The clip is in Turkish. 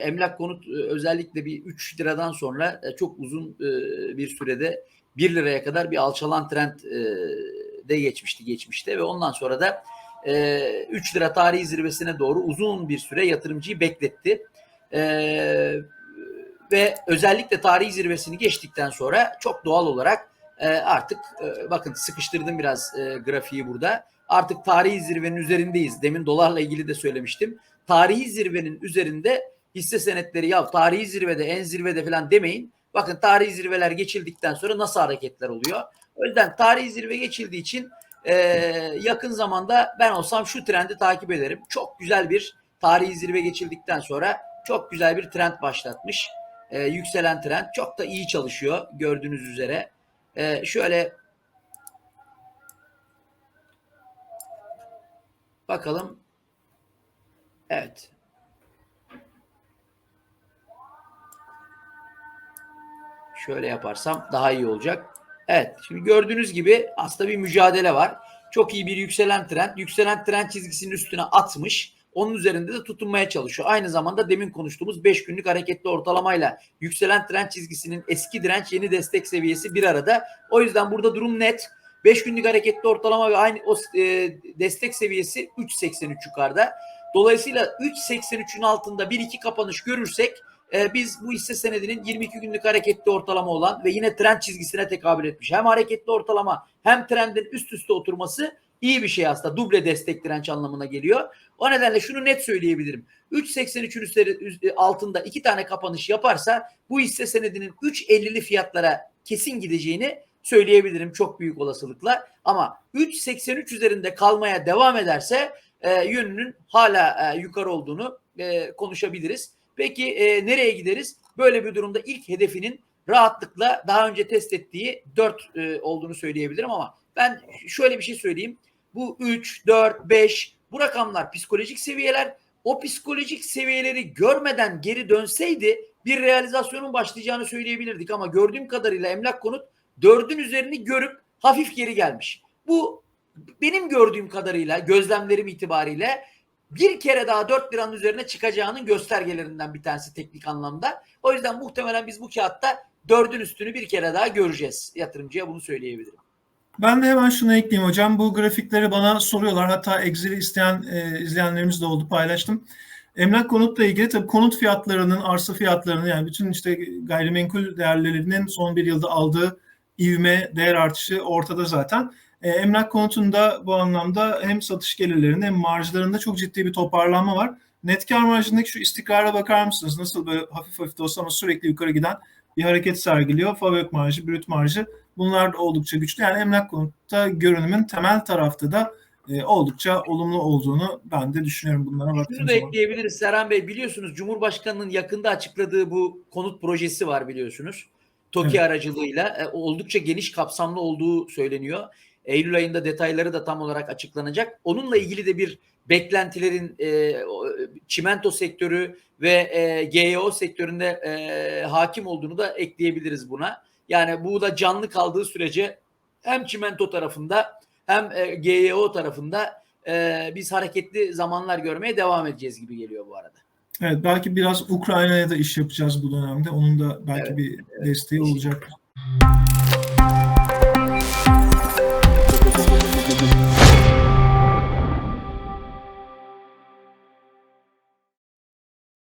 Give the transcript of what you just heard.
Emlak konut e, özellikle bir 3 liradan sonra e, çok uzun e, bir sürede 1 liraya kadar bir alçalan trend de geçmişti geçmişte ve ondan sonra da e, 3 lira tarihi zirvesine doğru uzun bir süre yatırımcıyı bekletti. Ve özellikle tarihi zirvesini geçtikten sonra çok doğal olarak artık bakın sıkıştırdım biraz grafiği burada. Artık tarihi zirvenin üzerindeyiz. Demin dolarla ilgili de söylemiştim. Tarihi zirvenin üzerinde hisse senetleri ya tarihi zirvede en zirvede falan demeyin. Bakın tarihi zirveler geçildikten sonra nasıl hareketler oluyor. O yüzden tarihi zirve geçildiği için e, yakın zamanda ben olsam şu trendi takip ederim. Çok güzel bir tarihi zirve geçildikten sonra çok güzel bir trend başlatmış. E, yükselen trend çok da iyi çalışıyor gördüğünüz üzere. E, şöyle bakalım. Evet. Şöyle yaparsam daha iyi olacak. Evet şimdi gördüğünüz gibi aslında bir mücadele var. Çok iyi bir yükselen trend. Yükselen trend çizgisinin üstüne atmış. Onun üzerinde de tutunmaya çalışıyor. Aynı zamanda demin konuştuğumuz 5 günlük hareketli ortalamayla yükselen trend çizgisinin eski direnç yeni destek seviyesi bir arada. O yüzden burada durum net. 5 günlük hareketli ortalama ve aynı o e, destek seviyesi 3.83 yukarıda. Dolayısıyla 3.83'ün altında bir iki kapanış görürsek e, biz bu hisse senedinin 22 günlük hareketli ortalama olan ve yine trend çizgisine tekabül etmiş. Hem hareketli ortalama hem trendin üst üste oturması iyi bir şey aslında. Duble destek direnç anlamına geliyor. O nedenle şunu net söyleyebilirim. 3.83'ün üstleri altında iki tane kapanış yaparsa bu hisse senedinin 3.50'li fiyatlara kesin gideceğini söyleyebilirim çok büyük olasılıkla. Ama 3.83 üzerinde kalmaya devam ederse e, yönünün hala e, yukarı olduğunu e, konuşabiliriz. Peki e, nereye gideriz? Böyle bir durumda ilk hedefinin rahatlıkla daha önce test ettiği 4 e, olduğunu söyleyebilirim ama ben şöyle bir şey söyleyeyim. Bu 3, 4, 5 bu rakamlar psikolojik seviyeler. O psikolojik seviyeleri görmeden geri dönseydi bir realizasyonun başlayacağını söyleyebilirdik ama gördüğüm kadarıyla emlak konut dördün üzerini görüp hafif geri gelmiş. Bu benim gördüğüm kadarıyla gözlemlerim itibariyle bir kere daha 4 liranın üzerine çıkacağının göstergelerinden bir tanesi teknik anlamda. O yüzden muhtemelen biz bu kağıtta dördün üstünü bir kere daha göreceğiz. Yatırımcıya bunu söyleyebilirim. Ben de hemen şunu ekleyeyim hocam. Bu grafikleri bana soruyorlar. Hatta Excel'i isteyen e, izleyenlerimiz de oldu paylaştım. Emlak konutla ilgili tabii konut fiyatlarının, arsa fiyatlarının yani bütün işte gayrimenkul değerlerinin son bir yılda aldığı ivme, değer artışı ortada zaten. E, emlak konutunda bu anlamda hem satış gelirlerinde hem marjlarında çok ciddi bir toparlanma var. Net kar marjındaki şu istikrara bakar mısınız? Nasıl böyle hafif hafif de olsa ama sürekli yukarı giden bir hareket sergiliyor. Fabrik marjı, brüt marjı bunlar da oldukça güçlü. Yani emlak konutta görünümün temel tarafta da e, oldukça olumlu olduğunu ben de düşünüyorum bunlara baktığım Şunu da zaman. ekleyebiliriz Serhan Bey. Biliyorsunuz Cumhurbaşkanı'nın yakında açıkladığı bu konut projesi var biliyorsunuz. TOKİ Evet. aracılığıyla e, oldukça geniş kapsamlı olduğu söyleniyor. Eylül ayında detayları da tam olarak açıklanacak. Onunla ilgili de bir beklentilerin e, o, çimento sektörü ve e, GEO sektöründe e, hakim olduğunu da ekleyebiliriz buna. Yani bu da canlı kaldığı sürece hem çimento tarafında hem e, GEO tarafında e, biz hareketli zamanlar görmeye devam edeceğiz gibi geliyor bu arada. Evet belki biraz Ukrayna'ya da iş yapacağız bu dönemde. Onun da belki Evet, bir desteği olacak.